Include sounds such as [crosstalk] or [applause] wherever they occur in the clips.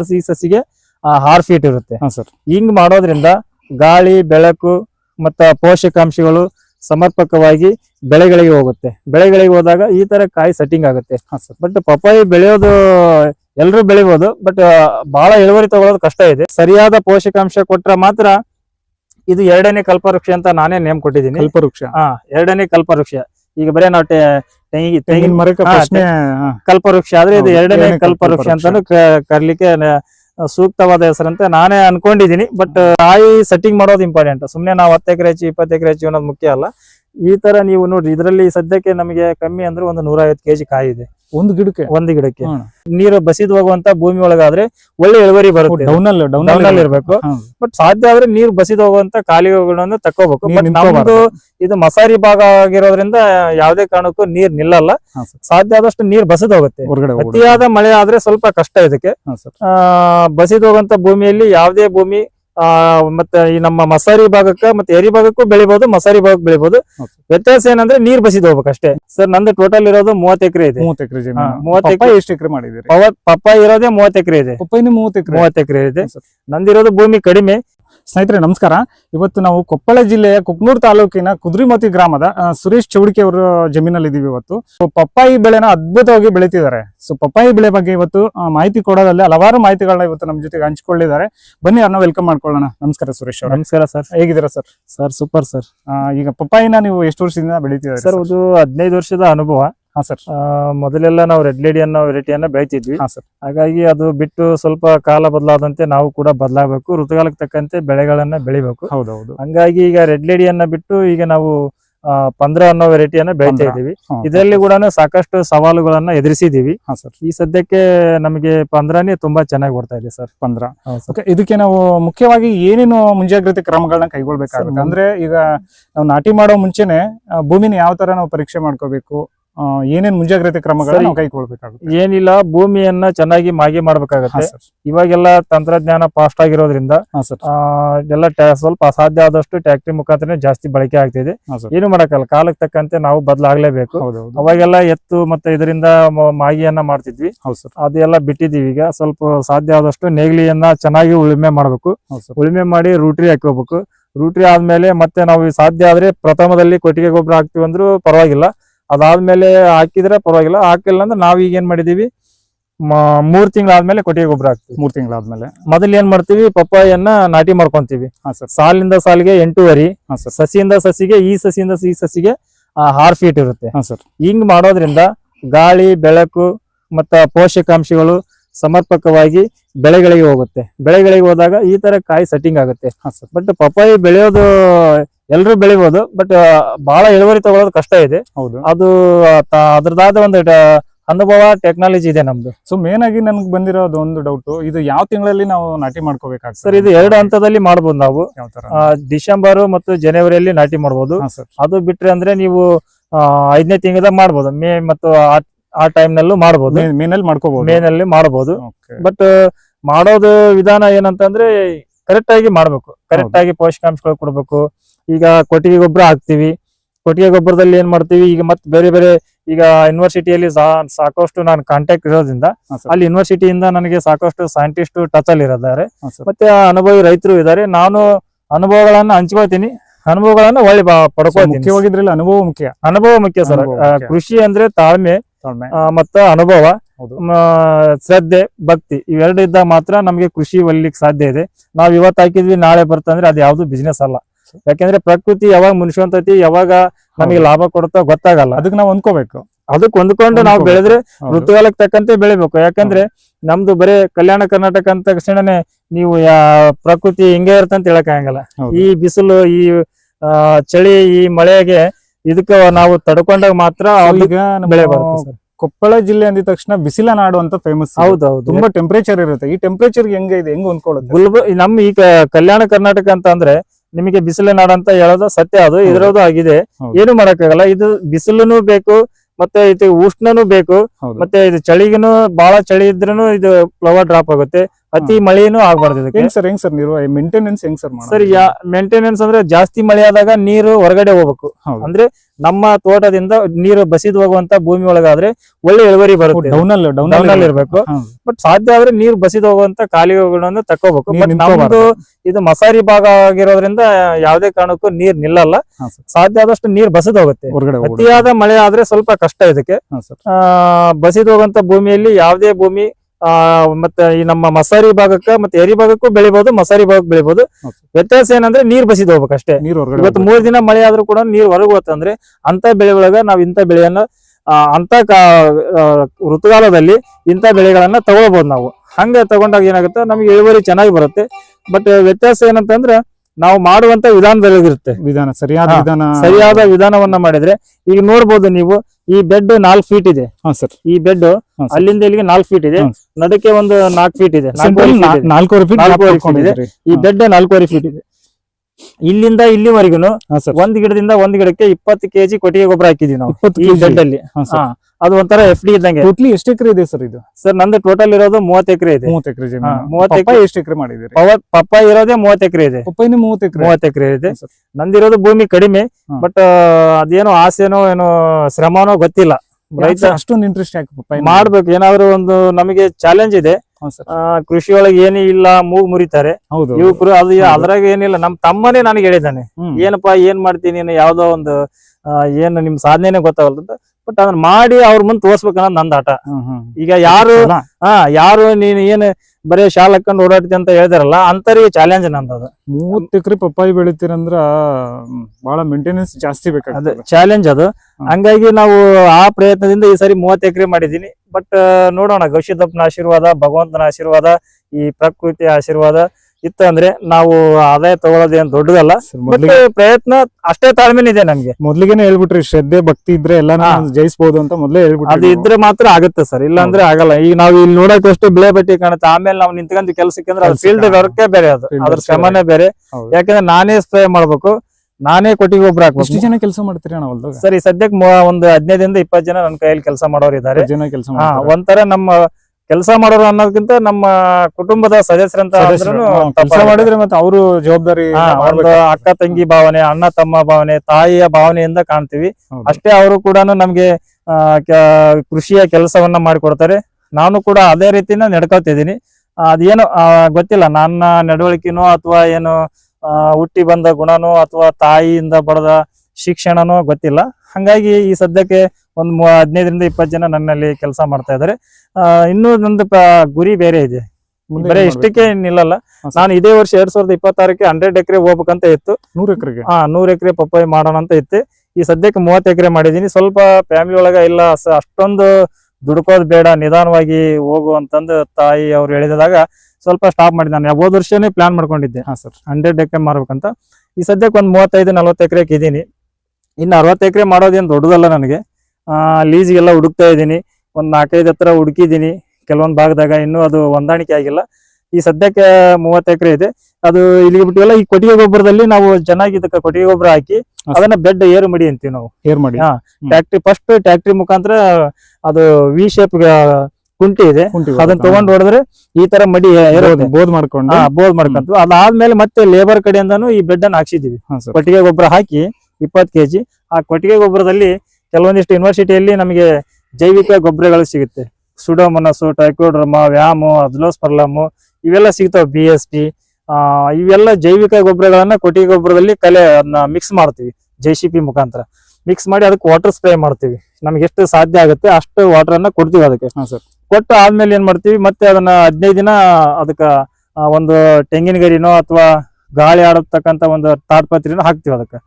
ಈ ಸಸಿಗೆ ಆರ್ ಫೀಟ್ ಇರುತ್ತೆ. ಹಾ ಸರ್. ಹಿಂಗ್ ಮಾಡೋದ್ರಿಂದ ಗಾಳಿ ಬೆಳಕು ಮತ್ತ ಪೋಷಕಾಂಶಗಳು ಸಮರ್ಪಕವಾಗಿ ಬೆಳೆಗಳಿಗೆ ಹೋಗುತ್ತೆ. ಬೆಳೆಗಳಿಗೆ ಹೋದಾಗ ಈ ತರ ಕಾಯಿ ಸೆಟ್ಟಿಂಗ್ ಆಗುತ್ತೆ. ಹಾ ಸರ್. ಬಟ್ ಪಪ್ಪಾಯಿ ಬೆಳೆಯೋದು ಎಲ್ಲರೂ ಬೆಳಿಬಹುದು ಬಟ್ ಬಹಳ ಇಳುವರಿ ತಗೊಳ್ಳೋದು ಕಷ್ಟ ಇದೆ. ಸರಿಯಾದ ಪೋಷಕಾಂಶ ಕೊಟ್ರೆ ಮಾತ್ರ ಇದು ಎರಡನೇ ಕಲ್ಪವೃಕ್ಷ ಅಂತ ನಾನೇ ನೇಮ್ ಕೊಟ್ಟಿದ್ದೀನಿ. ಕಲ್ಪವೃಕ್ಷ. ಹಾ ಎರಡನೇ ಕಲ್ಪವೃಕ್ಷ. ಈಗ ಬರೇ ನಾವು ತೆಂಗಿ ತೆಂಗಿನ ಮರ ಮರಕ್ಕೆ ಪ್ರಶ್ನೆ ಕಲ್ಪವೃಕ್ಷ ಆದ್ರೆ ಇದು ಎರಡನೇ ಕಲ್ಪವೃಕ್ಷ. ಅಂತಾನು ಕರ್ಲಿಕ್ಕೆ ಸೂಕ್ತವಾದ ಹೆಸರಂತೆ ನಾನೇ ಅನ್ಕೊಂಡಿದೀನಿ ಬಟ್ ಕಾಯಿ ಸೆಟ್ಟಿಂಗ್ ಮಾಡೋದು ಇಂಪಾರ್ಟೆಂಟ್ ಸುಮ್ನೆ ನಾವು ಹತ್ತು ಎಕರೆ ಹೆಚ್ಚು ಇಪ್ಪತ್ತು ಎಕರೆ ಹೆಚ್ಚು ಅನ್ನೋದು ಮುಖ್ಯ ಅಲ್ಲ. ಈ ತರ ನೀವು ನೋಡ್ರಿ ಇದರಲ್ಲಿ ಸದ್ಯಕ್ಕೆ ನಮಗೆ ಕಮ್ಮಿ ಅಂದ್ರೆ ಒಂದು ನೂರ ಐವತ್ತು ಕೆಜಿ ಕಾಯಿ ಇದೆ. ಒಂದು ಗಿಡಕ್ಕೆ? ಒಂದು ಗಿಡಕ್ಕೆ. ನೀರು ಬಸಿದ್ ಹೋಗುವಂತ ಭೂಮಿ ಒಳಗಾದ್ರೆ ಒಳ್ಳೆ ಇಳುವರಿ ಬರುತ್ತೆ ಡೌನ್ ಅಲ್ಲಿ ಡೌನ್ ಡೌನ್ ಅಲ್ಲಿ ಇರ್ಬೇಕು. ಬಟ್ ಸಾಧ್ಯ ಆದ್ರೆ ನೀರು ಬಸಿದ ಹೋಗುವಂತ ಕಾಲುವೆಗಳನ್ನು ತಕ್ಕೋಬೇಕು ಬಟ್ ನಮ್ದು ಇದು ಮಸಾರಿ ಭಾಗ ಆಗಿರೋದ್ರಿಂದ ಯಾವುದೇ ಕಾರಣಕ್ಕೂ ನೀರ್ ನಿಲ್ಲಲ್ಲ. ಸಾಧ್ಯ ಆದಷ್ಟು ನೀರ್ ಬಸಿದ ಹೋಗುತ್ತೆ ಅತಿಯಾದ ಮಳೆ ಆದ್ರೆ ಸ್ವಲ್ಪ ಕಷ್ಟ ಇದಕ್ಕೆ. ಬಸಿದ ಸರ್. ಆ ಬಸಿದು ಹೋಗುವಂತ ಭೂಮಿಯಲ್ಲಿ ಯಾವುದೇ ಭೂಮಿ ಮತ್ತೆ ಈ ನಮ್ಮ ಮಸಾರಿ ಭಾಗಕ್ಕ ಮತ್ತೆ ಎರಿ ಭಾಗಕ್ಕೂ ಬೆಳಿಬಹುದು ಮಸಾರಿ ಭಾಗಕ್ಕೆ ಬೆಳಿಬಹುದು ವ್ಯತ್ಯಾಸ ಏನಂದ್ರೆ ನೀರ್ ಬಸಿದ್ ಹೋಗ್ಬೇಕಷ್ಟೇ ಸರ್ ನಂದು ಟೋಟಲ್ ಇರೋದು ಮೂವತ್ ಎಕರೆ ಇದೆ. ಮೂವತ್ತು ಎಕರೆ ಎಷ್ಟು ಎಕರೆ ಮಾಡಿದಿರಿ ಪಪ್ಪಾಯಿ ಇರೋದೇ ಮೂವತ್ ಎಕರೆ ಇದೆ. ಮೂವತ್ತು ಎಕರೆ. ಮೂವತ್ ಎಕರೆ ಇದೆ. ನಂದಿರೋದು ಭೂಮಿ ಕಡಿಮೆ. ಸ್ನೇಹಿತರೆ ನಮಸ್ಕಾರ. ಇವತ್ತು ನಾವು ಕೊಪ್ಪಳ ಜಿಲ್ಲೆಯ ಕುಕ್ನೂರ್ ತಾಲೂಕಿನ ಕುದ್ರಿಮತಿ ಗ್ರಾಮದ ಸುರೇಶ್ ಚೌಡಿಕೆ ಅವರ ಜಮೀನಲ್ಲಿ ಇದೀವಿ ಇವತ್ತು. ಸೊ ಪಪ್ಪಾಯಿ ಬೆಳೆನ ಅದ್ಭುತವಾಗಿ ಬೆಳೀತಿದ್ದಾರೆ. ಸೊ ಪಪ್ಪಾಯಿ ಬೆಳೆ ಬಗ್ಗೆ ಇವತ್ತು ಮಾಹಿತಿ ಕೊಡೋದಲ್ಲಿ ಹಲವಾರು ಮಾಹಿತಿಗಳನ್ನ ಇವತ್ತು ನಮ್ಮ ಜೊತೆಗೆ ಹಂಚಿಕೊಳ್ಳಿದ್ದಾರೆ. ಬನ್ನಿ ಅವ್ರನ್ನ ವೆಲ್ಕಮ್ ಮಾಡ್ಕೊಳ್ಳೋಣ. ನಮಸ್ಕಾರ ಸುರೇಶ್ ಅವರು. ನಮಸ್ಕಾರ ಸರ್. ಹೇಗಿದ್ದೀರಾ ಸರ್? Sir super sir. ಈಗ ಪಪ್ಪಾಯಿನ ನೀವು ಎಷ್ಟು ವರ್ಷದಿಂದ ಬೆಳೀತಿದ್ದಾರೆ ಸರ್ ಒಂದು ಹದಿನೈದು ವರ್ಷದ ಅನುಭವ. ಹಾ ಸರ್. ಮೊದಲೆಲ್ಲ ನಾವು ರೆಡ್ ಲೇಡಿ ಅನ್ನೋ ವೆರೈಟಿಯನ್ನ ಬೆಳಿತಿದ್ವಿ. ಹಾ ಸರ್. ಹಾಗಾಗಿ ಅದು ಬಿಟ್ಟು ಸ್ವಲ್ಪ ಕಾಲ ಬದಲಾದಂತೆ ನಾವು ಕೂಡ ಬದಲಾಗಬೇಕು. ಋತುಗಾಲಕ್ಕೆ ತಕ್ಕಂತೆ ಬೆಳೆಗಳನ್ನ ಬೆಳಿಬೇಕು. ಹೌದೌದು. ಹಂಗಾಗಿ ಈಗ ರೆಡ್ ಲೇಡಿಯನ್ನ ಬಿಟ್ಟು ಈಗ ನಾವು ಪಂದ್ರ ಅನ್ನೋ ವೆರೈಟಿಯನ್ನ ಬೆಳಿತಾ ಇದೀವಿ ಇದರಲ್ಲಿ ಕೂಡ ಸಾಕಷ್ಟು ಸವಾಲುಗಳನ್ನ ಎದುರಿಸಿದೀವಿ ಈ ಸದ್ಯಕ್ಕೆ ನಮಗೆ ಪಂದ್ರನೇ ತುಂಬಾ ಚೆನ್ನಾಗಿ ಬರ್ತಾ ಇದೆ ಸರ್. ಪಂದ್ರ. ಇದಕ್ಕೆ ನಾವು ಮುಖ್ಯವಾಗಿ ಏನೇನು ಮುಂಜಾಗ್ರತೆ ಕ್ರಮಗಳನ್ನ ಕೈಗೊಳ್ಬೇಕಾಗುತ್ತೆ? ಅಂದ್ರೆ ಈಗ ನಾವು ನಾಟಿ ಮಾಡೋ ಮುಂಚೆನೆ ಭೂಮಿನ ಯಾವ ತರ ನಾವು ಪರೀಕ್ಷೆ ಮಾಡ್ಕೋಬೇಕು? ಏನೇನ್ ಮುಂಜಾಗ್ರತೆ ಕ್ರಮಗಳನ್ನ ಕೈಗೊಳ್ಬೇಕಾಗುತ್ತೆ. ಏನಿಲ್ಲ ಭೂಮಿಯನ್ನ ಚೆನ್ನಾಗಿ ಮಾಗಿ ಮಾಡಬೇಕಾಗುತ್ತೆ. ಇವಾಗೆಲ್ಲ ತಂತ್ರಜ್ಞಾನ ಫಾಸ್ಟ್ ಆಗಿರೋದ್ರಿಂದ ಎಲ್ಲ ಸ್ವಲ್ಪ ಅಸಾಧ್ಯ ಆದಷ್ಟು ಟ್ಯಾಕ್ಟ್ರಿ ಮುಖಾಂತರ ಜಾಸ್ತಿ ಬಳಕೆ ಆಗ್ತಿದೆ. ಏನು ಮಾಡಕ್ಕಲ್ಲ ಕಾಲಕ್ಕೆ ತಕ್ಕಂತೆ ನಾವು ಬದಲಾಗ್ಲೇಬೇಕು. ಅವಾಗೆಲ್ಲ ಎತ್ತು ಮತ್ತೆ ಇದರಿಂದ ಮಾಗಿಯನ್ನ ಮಾಡ್ತಿದ್ವಿ. ಅದೆಲ್ಲ ಬಿಟ್ಟಿದೀವಿ ಈಗ ಸ್ವಲ್ಪ ಸಾಧ್ಯ ಆದಷ್ಟು ನೇಗ್ಲಿಯನ್ನ ಚೆನ್ನಾಗಿ ಉಳುಮೆ ಮಾಡ್ಬೇಕು. ಉಳುಮೆ ಮಾಡಿ ರೂಟ್ರಿ ಹಾಕೋಬೇಕು ರೂಟ್ರಿ ಆದ್ಮೇಲೆ ಮತ್ತೆ ನಾವು ಸಾಧ್ಯ ಆದ್ರೆ ಪ್ರಥಮದಲ್ಲಿ ಕೊಟ್ಟಿಗೆ ಗೊಬ್ಬರ ಹಾಕ್ತಿವಿ ಅಂದ್ರೂ ಪರವಾಗಿಲ್ಲ. ಅದಾದ್ಮೇಲೆ ಹಾಕಿದ್ರೆ ಪರವಾಗಿಲ್ಲ. ಹಾಕಿಲ್ಲ ಅಂದ್ರೆ ನಾವ್ ಈಗ ಏನ್ ಮಾಡಿದೀವಿ? ಮೂರ್ ತಿಂಗಳಾದ್ಮೇಲೆ ಕೊಟ್ಟಿಗೆ ಗೊಬ್ಬರ ಹಾಕ್ತಿವಿ. ಮೂರ್ ತಿಂಗಳಾದ್ಮೇಲೆ. ಮೊದಲು ಏನ್ ಮಾಡ್ತೀವಿ? ಪಪ್ಪಾಯನ್ನ ನಾಟಿ ಮಾಡ್ಕೊಂತೀವಿ. ಹಾ ಸರ್. ಸಾಲಿಂದ ಸಾಲಿಗೆ ಎಂಟೂವರೆ ಹಾ ಸರ್. ಸಸಿಯಿಂದ ಸಸಿಗೆ ಈ ಸಸಿಯಿಂದ ಈ ಸಸಿಗೆ ಆರ್ ಫೀಟ್ ಇರುತ್ತೆ. ಹಾ ಸರ್. ಹಿಂಗ್ ಮಾಡೋದ್ರಿಂದ ಗಾಳಿ ಬೆಳಕು ಮತ್ತ ಪೋಷಕಾಂಶಗಳು ಸಮರ್ಪಕವಾಗಿ ಬೆಳೆಗಳಿಗೆ ಹೋಗುತ್ತೆ. ಬೆಳೆಗಳಿಗೆ ಹೋದಾಗ ಈ ತರ ಕಾಯಿ ಸೆಟ್ಟಿಂಗ್ ಆಗುತ್ತೆ. ಹಾ ಸರ್. ಬಟ್ ಪಪ್ಪಾಯಿ ಬೆಳೆಯೋದು ಎಲ್ಲರೂ ಬೆಳಿಬಹುದು ಬಟ್ ಬಹಳ ಇಳುವರಿ ತಗೊಳ್ಳೋದು ಕಷ್ಟ ಇದೆ. ಹೌದು. ಅದು ಅದ್ರದಾದ ಒಂದು ಅನುಭವ ಟೆಕ್ನಾಲಜಿ ಇದೆ ನಮ್ದು. ಸೊ ಮೇನ್ ಆಗಿ ನನ್ಗೆ ಬಂದಿರೋದು ಒಂದು ಡೌಟ್ ಇದು ಯಾವ ತಿಂಗಳಲ್ಲಿ ನಾವು ನಾಟಿ ಮಾಡ್ಕೋಬೇಕಾಗ್ತದೆ? ಸರ್ ಇದು ಎರಡು ಹಂತದಲ್ಲಿ ಮಾಡಬಹುದು ನಾವು. ಡಿಸೆಂಬರ್ ಮತ್ತು ಜನವರಿಯಲ್ಲಿ ನಾಟಿ ಮಾಡಬಹುದು ಅದು ಬಿಟ್ರೆ ಅಂದ್ರೆ ನೀವು ಐದನೇ ತಿಂಗಳ ಮಾಡಬಹುದು ಮೇ ಮತ್ತು ಆ- ಟೈಮ್ ನಲ್ಲೂ ಮಾಡ್ಬೋದು. ಮೇನಲ್ಲಿ ಮಾಡ್ಕೋಬಹುದು ಮೇನಲ್ಲಿ ಮಾಡಬಹುದು ಬಟ್ ಮಾಡೋದು ವಿಧಾನ ಏನಂತಂದ್ರೆ ಕರೆಕ್ಟ್ ಆಗಿ ಮಾಡ್ಬೇಕು. ಕರೆಕ್ಟ್ ಆಗಿ ಪೋಷಕಾಂಶಗಳು ಕೊಡ್ಬೇಕು. ಈಗ ಕೊಟ್ಟಿಗೆ ಗೊಬ್ಬರ ಹಾಕ್ತಿವಿ. ಕೊಟ್ಟಿಗೆ ಗೊಬ್ಬರದಲ್ಲಿ ಏನ್ ಮಾಡ್ತೀವಿ ಈಗ ಮತ್ತೆ ಬೇರೆ ಬೇರೆ ಈಗ ಯೂನಿವರ್ಸಿಟಿಯಲ್ಲಿ ಸಾಕಷ್ಟು ನಾನು ಕಾಂಟ್ಯಾಕ್ಟ್ ಇರೋದ್ರಿಂದ ಅಲ್ಲಿ ಯೂನಿವರ್ಸಿಟಿಯಿಂದ ನನಗೆ ಸಾಕಷ್ಟು ಸೈಂಟಿಸ್ಟ್ ಟಚ್ ಅಲ್ಲಿ ಇದ್ದಾರೆ ಮತ್ತೆ ಆ ಅನುಭವಿ ರೈತರು ಇದ್ದಾರೆ. ನಾನು ಅನುಭವಗಳನ್ನ ಹಂಚ್ಕೊಳ್ತೀನಿ. ಅನುಭವಗಳನ್ನ ಒಳ್ಳೆ ಪಡ್ಕೊಳ್ತೀನಿ ಅನುಭವ ಮುಖ್ಯ ಅನುಭವ ಮುಖ್ಯ. ಸರ್. ಕೃಷಿ ಅಂದ್ರೆ ತಾಳ್ಮೆ ಮತ್ತ ಅನುಭವ ಶ್ರದ್ಧೆ ಭಕ್ತಿ ಇವೆರಡು ಇದ್ದಾಗ ಮಾತ್ರ ನಮಗೆ ಕೃಷಿ ಒಲ್ಲಿಕ್ ಸಾಧ್ಯ ಇದೆ. ನಾವ್ ಇವತ್ತು ಹಾಕಿದ್ವಿ ನಾಳೆ ಬರ್ತಂದ್ರೆ ಅದು ಯಾವ್ದು ಬಿಸ್ನೆಸ್ ಅಲ್ಲ. ಯಾಕಂದ್ರೆ ಪ್ರಕೃತಿ ಯಾವಾಗ ಮುನ್ಸ್ಕೊಂತೈತಿ ಯಾವಾಗ ನಮಗೆ ಲಾಭ ಕೊಡುತ್ತೋ ಗೊತ್ತಾಗಲ್ಲ. ಅದಕ್ಕೆ ನಾವು ಹೊಂದ್ಕೋಬೇಕು. ಅದಕ್ಕೆ ಹೊಂದ್ಕೊಂಡು ನಾವು. ಬೆಳೆದ್ರೆ ಋತುಗಾಲಕ್ಕೆ ತಕ್ಕಂತೆ ಬೆಳಿಬೇಕು. ಯಾಕಂದ್ರೆ ನಮ್ದು ಬರೇ ಕಲ್ಯಾಣ ಕರ್ನಾಟಕ ಅಂತ ತಕ್ಷಣನೇ ನೀವು ಯಾ- ಪ್ರಕೃತಿ ಹಿಂಗೆ ಇರ್ತಂತ ಹೇಳಕ್ ಆಗಲ್ಲ. ಈ ಬಿಸಿಲು ಈ ಚಳಿ ಈ ಮಳೆಗೆ ಇದಕ್ಕ ನಾವು ತಡ್ಕೊಂಡಾಗ ಮಾತ್ರ ಬೆಳೆ ಬರುತ್ತೆ ಸರ್. ಕೊಪ್ಪಳ ಜಿಲ್ಲೆ ಅಂದಿದ ತಕ್ಷಣ ಬಿಸಿಲ ನಾಡು ಅಂತ ಫೇಮಸ್ ಹೌದೌದು ತುಂಬಾ ಟೆಂಪರೇಚರ್ ಇರುತ್ತೆ. ಈ ಟೆಂಪರೇಚರ್ ಹೆಂಗ ಇದೆ? ಹೆಂಗ್ ಹೊಂದ್ಕೊಳ್ಳುತ್ತೆ? ಗುಲ್ಬ ನಮ್ಮ ಈ ಕಲ್ಯಾಣ ಕರ್ನಾಟಕ ಅಂತ ಅಂದ್ರೆ ನಿಮಗೆ ಬಿಸಿಲು ನಾಡ ಅಂತ ಹೇಳೋದು ಸತ್ಯ ಅದು ಇದ್ರದ್ದು ಆಗಿದೆ. ಏನು ಮಾಡಕ್ಕಾಗಲ್ಲ ಇದು ಬಿಸಿಲುನು ಬೇಕು ಮತ್ತೆ ಇದು ಉಷ್ಣನೂ ಬೇಕು ಮತ್ತೆ ಇದು ಚಳಿಗಿನೂ ಬಹಳ ಚಳಿ ಇದ್ರೂ ಇದು ಫ್ಲವರ್ ಡ್ರಾಪ್ ಆಗುತ್ತೆ. ಅತಿ ಮಳೆನೂ ಆಗ್ಬಾರ್ದು ಇದಕ್ಕೆ. ಹೆಂಗ್ ಸರ್ ಹೆಂಗ್ ಸರ್ ನೀರು? ಮೇಂಟೆನೆನ್ಸ್ ಹೆಂಗ್ ಸರ್ ಸರ್ ಯಾ ಮೇಂಟೆನೆನ್ಸ್ ಅಂದ್ರೆ ಜಾಸ್ತಿ ಮಳೆ ಆದಾಗ ನೀರು ಹೊರಗಡೆ ಹೋಗ್ಬೇಕು. ಅಂದ್ರೆ ನಮ್ಮ ತೋಟದಿಂದ ನೀರು ಬಸಿದ್ ಹೋಗುವಂತ ಭೂಮಿ ಒಳಗಾದ್ರೆ ಒಳ್ಳೆ ಇಳುವರಿ ಬರುತ್ತೆ. ಡೌನ್ ಅಲ್ಲಿ ಡೌನ್ ಅಲ್ಲಿ ಇರ್ಬೇಕು. ಬಟ್ ಸಾಧ್ಯ ಆದ್ರೆ ನೀರು ಬಸಿದ್ ಹೋಗುವಂತ ಕಾಲುವೆಗಳನ್ನು ತಕೋಬೇಕು ಬಟ್ ನಮ್ದು ಇದು ಮಸಾರಿ ಭಾಗ ಆಗಿರೋದ್ರಿಂದ ಯಾವುದೇ ಕಾರಣಕ್ಕೂ ನೀರ್ ನಿಲ್ಲಲ್ಲ. ಸಾಧ್ಯ ಆದಷ್ಟು ನೀರ್ ಬಸಿದ್ ಹೋಗುತ್ತೆ. ಅತಿಯಾದ ಮಳೆ ಆದ್ರೆ ಸ್ವಲ್ಪ ಕಷ್ಟ ಇದಕ್ಕೆ. ಬಸಿದು ಹೋಗುವಂತ ಭೂಮಿಯಲ್ಲಿ ಯಾವುದೇ ಭೂಮಿ ಆ ಮತ್ತೆ ಈ ನಮ್ಮ ಮಸಾರಿ ಭಾಗಕ್ಕ ಮತ್ತೆ ಎರಿ ಭಾಗಕ್ಕೂ ಬೆಳಿಬಹುದು ಮಸಾರಿ ಭಾಗಕ್ಕೆ ಬೆಳಿಬಹುದು ವ್ಯತ್ಯಾಸ ಏನಂದ್ರೆ ನೀರ್ ಬಸಿದ್ ಹೋಗ್ಬೇಕಷ್ಟೇ ಇವತ್ತು ಮೂರ್ ದಿನ ಮಳೆ ಆದ್ರೂ ಕೂಡ ನೀರ್ ಹೊರಗೆ ಹೋತಂದ್ರೆ ಅಂತ ಬೆಳೆ ಒಳಗ ನಾವ್ ಇಂತ ಬೆಳೆಯನ್ನ ಆ, ಅಂತ ಋತುಗಾಲದಲ್ಲಿ ಇಂಥ ಬೆಳೆಗಳನ್ನ ತಗೊಳ್ಬಹುದು ನಾವು. ಹಂಗೆ ತಗೊಂಡಾಗ ಏನಾಗುತ್ತೆ? ನಮ್ಗೆ ಇಳುವರಿ ಚೆನ್ನಾಗಿ ಬರುತ್ತೆ. ಬಟ್ ವ್ಯತ್ಯಾಸ ಏನಂತಂದ್ರೆ ನಾವು ಮಾಡುವಂತ ವಿಧಾನದಲ್ಲಿರುತ್ತೆ ವಿಧಾನ ಸರಿಯಾದ ವಿಧಾನ. ಸರಿಯಾದ ವಿಧಾನವನ್ನ ಮಾಡಿದ್ರೆ ಈಗ ನೋಡ್ಬೋದು ನೀವು ಈ ಬೆಡ್ ನಾಲ್ಕು ಫೀಟ್ ಇದೆ. ಸರ್. ಈ ಬೆಡ್ ಅಲ್ಲಿಂದ ಇಲ್ಲಿಗೆ ನಾಲ್ಕು ಫೀಟ್ ಇದೆ. ನಡಕ್ಕೆ ಒಂದು ನಾಲ್ಕು ಫೀಟ್ ಇದೆ. ನಾಲ್ಕೂವರೆ ಫೀಟ್ ಇದೆ. ಈ ಬೆಡ್ ನಾಲ್ಕೂವರೆ ಫೀಟ್ ಇದೆ. ಇಲ್ಲಿಂದ ಇಲ್ಲಿವರೆಗೂ ಒಂದ್ ಗಿಡದಿಂದ ಒಂದ್ ಗಿಡಕ್ಕೆ ಇಪ್ಪತ್ತು ಕೆಜಿ ಕೊಟ್ಟಿಗೆ ಗೊಬ್ಬರ ಹಾಕಿದೀವಿ ನಾವು ಈ ಸರ್. ಅದು ಒಂಥರ ಎಫ್ ಡಿ ಇದ್ದಂಗೆ. ಟೋಟ್ಲಿ ಎಷ್ಟು ಎಕರೆ ಇದೆ ಸರ್ ಇದು? ಸರ್ ನಂದು ಟೋಟಲ್ ಇರೋದು ಮೂವತ್ತು ಎಕರೆ ಇದೆ. ಮೂವತ್ತು ಎಕರೆ ಮೂವತ್ತು ಪಪ್ಪಾಯ ಎಷ್ಟು ಎಕರೆ ಮಾಡಿದೆ ಪಪ್ಪ ಇರೋದೇ ಮೂವತ್ತು ಎಕರೆ ಇದೆ. ಪಪ್ಪಾಯಿನ ಮೂವತ್ತು ಎಕರೆ. ಮೂವತ್ತು ಎಕರೆ ಇದೆ. ನಂದಿರೋದು ಭೂಮಿ ಕಡಿಮೆ ಬಟ್ ಅದೇನೋ ಆಸೆನೋ ಏನೋ ಶ್ರಮನೋ ಗೊತ್ತಿಲ್ಲ. ರೈತ ಅಷ್ಟೊಂದು ಇಂಟ್ರೆಸ್ಟ್ ಮಾಡ್ಬೇಕು. ಏನಾದ್ರು ಒಂದು ನಮಗೆ ಚಾಲೆಂಜ್ ಇದೆ. ಕೃಷಿ ಒಳಗೆ ಏನೂ ಇಲ್ಲ ಮೂಗ್ ಮುರಿತಾರೆ. ಹೌದು ಯುವಕರು ಅದು ಅದ್ರಾಗ ಏನಿಲ್ಲ ನಮ್ ತಮ್ಮನೇ ನನಗೆ ಹೇಳಿದ್ದಾನೆ. ಹ್ಮ್. ಏನಪ್ಪಾ ಏನ್ ಮಾಡ್ತೀನಿ ನೀನು? ಯಾವ್ದೋ ಒಂದು ಏನ್ ಏನು ನಿಮ್ ಸಾಧನೆನೇ ಗೊತ್ತಾಗಲ್ಲ ಬಟ್ ಅದನ್ನ ಮಾಡಿ ಅವ್ರ ಮುಂದೆ ತೋರ್ಸ್ಬೇಕನ್ನೋದು ನಂದಾಟ. ಈಗ ಯಾರು ಹಾ ಯಾರು ನೀನ್ ಏನ್ ಬರೀ ಶಾಲ್ ಹಾಕೊಂಡು ಓಡಾಡ್ತಿ ಅಂತ ಹೇಳ್ತಾರಲ್ಲ ಅಂತರಿಗೆ ಚಾಲೆಂಜ್ ನಂದದು. ಮೂವತ್ತು ಎಕರೆ ಪಪ್ಪಾಯಿ ಬೆಳಿತೀರಂದ್ರ ಬಹಳ ಮೇಂಟೆನೆನ್ಸ್ ಜಾಸ್ತಿ ಬೇಕಾಗ ಚಾಲೆಂಜ್ ಅದು. ಹಂಗಾಗಿ ನಾವು ಆ ಪ್ರಯತ್ನದಿಂದ ಈ ಸರಿ ಮೂವತ್ತು ಎಕರೆ ಮಾಡಿದೀನಿ. ಬಟ್ ನೋಡೋಣ ಗೌಶಿದಪ್ಪನ ಆಶೀರ್ವಾದ ಭಗವಂತನ ಆಶೀರ್ವಾದ ಈ ಪ್ರಕೃತಿ ಆಶೀರ್ವಾದ ಇತ್ತು ಅಂದ್ರೆ ನಾವು ಆದಾಯ ತಗೊಳ್ಳೋದೇನ್ ದೊಡ್ಡದಲ್ಲ. ಮೊದ್ಲಿಗೆ ಪ್ರಯತ್ನ ಅಷ್ಟೇ ತಾಳ್ಮೆನ ಇದೆ ನಮ್ಗೆ. ಮೊದ್ಲಿಗೆನೆ ಹೇಳ್ಬಿಟ್ರಿ ಶ್ರದ್ಧೆ ಭಕ್ತಿ ಇದ್ರೆ ಎಲ್ಲ. ಜಯಿಸಬಹುದು ಅಂತ ಮೊದ್ಲೇ ಅದು ಇದ್ರೆ ಮಾತ್ರ ಆಗುತ್ತೆ ಸರ್ ಇಲ್ಲ ಅಂದ್ರೆ ಆಗಲ್ಲ. ಈಗ ನಾವು ಇಲ್ಲಿ ನೋಡಕ್ ಅಷ್ಟು ಬೆಳೆ ಬಟ್ಟಿ ಕಾಣುತ್ತೆ ಆಮೇಲೆ ನಾವು ನಿಂತ್ಕೊಂಡ್ ಕೆಲ್ಸಕ್ಕೆ ಅಂದ್ರೆ ಅದು ಫೀಲ್ಡ್. ವರ್ಕೇ ಬೇರೆ ಅದು ಅದ್ರ ಶ್ರಮನೇ ಬೇರೆ. ಯಾಕಂದ್ರೆ ನಾನೇ ಸ್ಪ್ರೇ ಮಾಡ್ಬೇಕು ನಾನೇ ಕೊಟ್ಟಿಗೆ ಗೊಬ್ಬರ ಎಷ್ಟು ಜನ ಕೆಲಸ ಮಾಡ್ತೀರಿ ಸರಿ ಸದ್ಯಕ್ಕೆ ಒಂದು ಹದಿನೈದರಿಂದ ಇಪ್ಪತ್ತು ಜನ ನನ್ನ ಕೈಯಲ್ಲಿ ಕೆಲಸ ಮಾಡೋರು ಇದ್ದಾರೆ ಜನ ಕೆಲಸ ಒಂಥರ ನಮ್ಮ ಕೆಲಸ ಮಾಡೋರು ಅನ್ನೋದಕ್ಕಿಂತ ನಮ್ಮ ಕುಟುಂಬದ ಸದಸ್ಯರಂತ ಕೆಲಸ ಮಾಡಿದ್ರೆ ಮತ್ತೆ ಅವರು ಜವಾಬ್ದಾರಿ ಅಕ್ಕ ತಂಗಿ ಭಾವನೆ ಅಣ್ಣ ತಮ್ಮ ಭಾವನೆ ತಾಯಿಯ ಭಾವನೆಯಿಂದ ಕಾಣ್ತೀವಿ. ಅಷ್ಟೇ ಅವರು ಕೂಡ ನಮ್ಗೆ ಕೃಷಿಯ ಕೆಲಸವನ್ನ ಮಾಡಿಕೊಡ್ತಾರೆ. ನಾನು ಕೂಡ ಅದೇ ರೀತಿನ ನಡ್ಕೊತಿದ್ದೀನಿ ಅದೇನು ಗೊತ್ತಿಲ್ಲ. ನನ್ನ ನಡವಳಿಕೆನೋ ಅಥವಾ ಏನು ಹುಟ್ಟಿ ಬಂದ ಗುಣನೋ ಅಥವಾ ತಾಯಿಯಿಂದ ಬಡದ ಶಿಕ್ಷಣನೋ ಗೊತ್ತಿಲ್ಲ. ಹಂಗಾಗಿ ಈ ಸದ್ಯಕ್ಕೆ ಒಂದು ಮೂ- ಹದಿನೈದರಿಂದ ಇಪ್ಪತ್ತು ಜನ ನನ್ನಲ್ಲಿ ಕೆಲಸ ಮಾಡ್ತಾ ಇದ್ದಾರೆ ಇನ್ನೂ ನಂದು ಗುರಿ ಬೇರೆ ಇದೆ. ಬರೀ ಇಷ್ಟಕ್ಕೆ ನಿಲ್ಲಲ್ಲ ನಾನು ಇದೇ ವರ್ಷ ಎರಡ್ ಸಾವಿರದ ಇಪ್ಪತ್ತಾರಕ್ಕೆ ಹಂಡ್ರೆಡ್ ಎಕರೆ ಹೋಗ್ಬೇಕಂತ ಇತ್ತು. ನೂರು ಎಕರೆಗೆ? ಹಾ ನೂರ್ ಎಕರೆ ಪಪ್ಪಾಯಿ ಮಾಡೋಣ ಅಂತ ಇತ್ತು. ಈ ಸದ್ಯಕ್ಕೆ ಮೂವತ್ತು ಎಕರೆ ಮಾಡಿದೀನಿ ಸ್ವಲ್ಪ ಫ್ಯಾಮಿಲಿ ಒಳಗ ಇಲ್ಲ ಅಷ್ಟೊಂದು ದುಡ್ಕೋದ್ ಬೇಡ ನಿಧಾನವಾಗಿ ಹೋಗು ಅಂತಂದು ತಾಯಿ ಅವ್ರು ಹೇಳಿದಾಗ ಸ್ವಲ್ಪ ಸ್ಟಾಪ್ ಮಾಡಿದ್. ನಾನು ಹೋದ ವರ್ಷನೇ ಪ್ಲಾನ್ ಮಾಡ್ಕೊಂಡಿದ್ದೆ. ಹಾ ಸರ್. ಹಂಡ್ರೆಡ್ ಎಕರೆ ಮಾಡ್ಬೇಕಂತ ಈ ಸದ್ಯಕ್ಕೆ ಒಂದು ಮೂವತ್ತೈದು ನಲ್ವತ್ತು ಎಕರೆಗೆ ಇದ್ದೀನಿ ಇನ್ನು ಅರವತ್ತು ಎಕರೆ ಮಾಡೋದೇನು ದೊಡ್ಡದಲ್ಲ ನನಗೆ. ಲೀಸ್ಗೆಲ್ಲ ಹುಡುಕ್ತಾ ಇದ್ದೀನಿ. ಒಂದು ನಾಲ್ಕೈದು ಹತ್ರ ಹುಡುಕಿದ್ದೀನಿ. ಕೆಲವೊಂದು ಭಾಗದಾಗ ಇನ್ನೂ ಅದು ಹೊಂದಾಣಿಕೆ ಆಗಿಲ್ಲ. ಈ ಸದ್ಯಕ್ಕೆ ಮೂವತ್ತು ಎಕರೆ ಇದೆ. ಅದು ಇಲ್ಲಿಗೆ ಬಿಟ್ಟಿವಲ್ಲ ಈ ಕೊಟ್ಟಿಗೆ ಗೊಬ್ಬರದಲ್ಲಿ ನಾವು ಚೆನ್ನಾಗಿ ಇದಕ್ಕೆ ಕೊಟ್ಟಿಗೆ ಗೊಬ್ಬರ ಹಾಕಿ ಅದನ್ನ ಬೆಡ್ ಏರು ಮಡಿ ಅಂತೀವಿ ನಾವು. ಏರ್ ಮಾಡಿ. ಹಾ. ಟ್ಯಾಕ್ಟ್ರಿ ಫಸ್ಟ್ ಟ್ಯಾಕ್ಟ್ರಿ ಮುಖಾಂತರ ಅದು ವಿ ಶೇಪ್ ಕುಂಟಿ ಇದೆ. ಅದನ್ನ. ತಗೊಂಡ್ ಹೊಡೆದ್ರೆ ಈ ತರ ಮಡಿ ಬೋದ್- ಮಾಡ್ಕೊಂಡು. ಬೋದ್ ಮಾಡ್ಕೊಂತು ಅದಾದ್ಮೇಲೆ ಮತ್ತೆ ಲೇಬರ್ ಕಡೆಯಿಂದಾನು ಈ ಬೆಡ್ ಅನ್ನು ಹಾಕ್ಸಿದೀವಿ ಕೊಟ್ಟಿಗೆ ಗೊಬ್ಬರ ಹಾಕಿ ಇಪ್ಪತ್ತು ಕೆಜಿ. ಆ ಕೊಟ್ಟಿಗೆ ಗೊಬ್ಬರದಲ್ಲಿ ಕೆಲವೊಂದಿಷ್ಟು ಯೂನಿವರ್ಸಿಟಿಯಲ್ಲಿ ನಮಗೆ ಜೈವಿಕ ಗೊಬ್ಬರಗಳು ಸಿಗುತ್ತೆ. ಸುಡೋಮನಸ್ಸು ಟೈಕೋಡ್ರಮ ವ್ಯಾಮು ಅಜ್ಲೋಸ್ಪರ್ಲಮು ಇವೆಲ್ಲ ಸಿಗ್ತಾವೆ ಬಿ ಎಸ್ ಪಿ ಇವೆಲ್ಲ ಜೈವಿಕ ಗೊಬ್ಬರಗಳನ್ನ ಕೊಟ್ಟಿಗೆ ಗೊಬ್ಬರದಲ್ಲಿ ಕಲೆ ಅದನ್ನ ಮಿಕ್ಸ್ ಮಾಡ್ತೀವಿ ಜೆ ಸಿ ಪಿ ಮುಖಾಂತರ. ಮಿಕ್ಸ್ ಮಾಡಿ ಅದಕ್ಕೆ ವಾಟರ್ ಸ್ಪ್ರೇ ಮಾಡ್ತೀವಿ. ನಮ್ಗೆ ಎಷ್ಟು ಸಾಧ್ಯ ಆಗುತ್ತೆ ಅಷ್ಟು ವಾಟರ್ ಅನ್ನ ಕೊಡ್ತೀವಿ ಅದಕ್ಕೆ. ಸರ್. ಕೊಟ್ಟು ಆದ್ಮೇಲೆ ಏನ್ ಮಾಡ್ತೀವಿ ಮತ್ತೆ ಅದನ್ನ ಹದಿನೈದು ದಿನ ಅದಕ್ಕ ಒಂದು ತೆಂಗಿನ ಗರಿನೋ ಅಥವಾ ಗಾಳಿ ಆಡತಕ್ಕಂತ ಒಂದು ತಾಡ್ಪತ್ರಿನೋ ಹಾಕ್ತಿವಿ ಅದಕ್ಕೆ.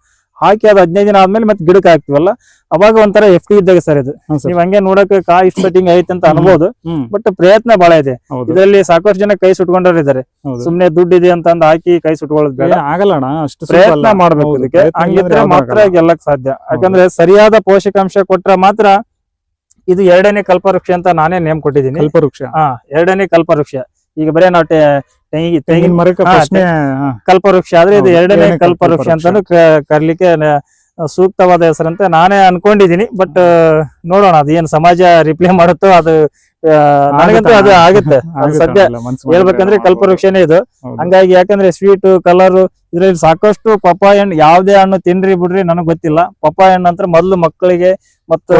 ಹಾಕಿ ಅದು ಹದಿನೈದು ದಿನ ಆದ್ಮೇಲೆ ಮತ್ತೆ ಗಿಡಕ್ಕೆ ಹಾಕ್ತಿವಲ್ಲ? ಅವಾಗ ಒಂಥರ ಎಫ್ ಇದ್ದಾಗ ಸರ್ ಇದು. ನೀವ್ ಹಂಗೆ ನೋಡಕ್ ಕಾಯಿ ಇಷ್ಟು ಕಟಿಂಗ್ ಐತೆ ಅಂತ. ಅನ್ಬೋದು. ಬಟ್ ಪ್ರಯತ್ನ ಬಹಳ ಇದೆ. ಇದರಲ್ಲಿ ಸಾಕಷ್ಟು ಜನ ಕೈ ಸುಟ್ಕೊಂಡಿದ್ದಾರೆ ಸುಮ್ನೆ ದುಡ್ಡು ಇದೆ ಅಂತ ಅಂದ್ ಹಾಕಿ ಕೈ ಸುಟ್ಕೊಳ್ಳೋದು ಆಗಲ್ಲ ಅಷ್ಟು ಪ್ರಯತ್ನ. ಮಾಡ್ಬೇಕು ಇದಕ್ಕೆ. ಹಂಗಿದ್ರೆ ಮಾತ್ರ. ಗೆಲ್ಲಕ್ ಸಾಧ್ಯ. ಯಾಕಂದ್ರೆ ಸರಿಯಾದ ಪೋಷಕಾಂಶ ಕೊಟ್ರ ಮಾತ್ರ ಇದು ಎರಡನೇ ಕಲ್ಪವೃಕ್ಷ ಅಂತ ನಾನೇ ನೇಮ್ ಕೊಟ್ಟಿದ್ದೀನಿ. ಕಲ್ಪವೃಕ್ಷ. ಹಾ ಎರಡನೇ ಕಲ್ಪವೃಕ್ಷ. ಈಗ ಬರೇ ನಾವು ಟೆ- ತೆಂಗಿ ತೆಂಗಿನ ಮರಕ್ಕೆ ಕಲ್ಪವೃಕ್ಷ. ಆದ್ರೆ ಇದು ಎರಡನೇ ಕಲ್ಪವೃಕ್ಷ ಅಂತಂದು ಕರ್ಲಿಕ್ಕೆ ಸೂಕ್ತವಾದ ಹೆಸರಂತ. ನಾನೇ ಅನ್ಕೊಂಡಿದೀನಿ ಬಟ್ ನೋಡೋಣ ಅದು ಏನ್ ಸಮಾಜ ರಿಪ್ಲೈ ಮಾಡುತ್ತೋ ಅದು ನನಗಂತೂ ಅದು ಆಗುತ್ತೆ. [laughs] ಸದ್ಯ ಹೇಳ್ಬೇಕಂದ್ರೆ ಕಲ್ಪವೃಕ್ಷನೇ ಇದು. ಹಂಗಾಗಿ ಯಾಕಂದ್ರೆ ಸ್ವೀಟ್ ಕಲರ್ ಇದ್ರಲ್ಲಿ ಸಾಕಷ್ಟು ಪಪ್ಪಾಯ ಹಣ್ಣು ಯಾವ್ದೇ ಹಣ್ಣು ತಿನ್ರಿ ಬಿಡ್ರಿ ನನಗ್ ಗೊತ್ತಿಲ್ಲ. ಪಪ್ಪಾಯ ಹಣ್ಣು ಅಂತ ಮೊದ್ಲು ಮಕ್ಕಳಿಗೆ ಮತ್ತು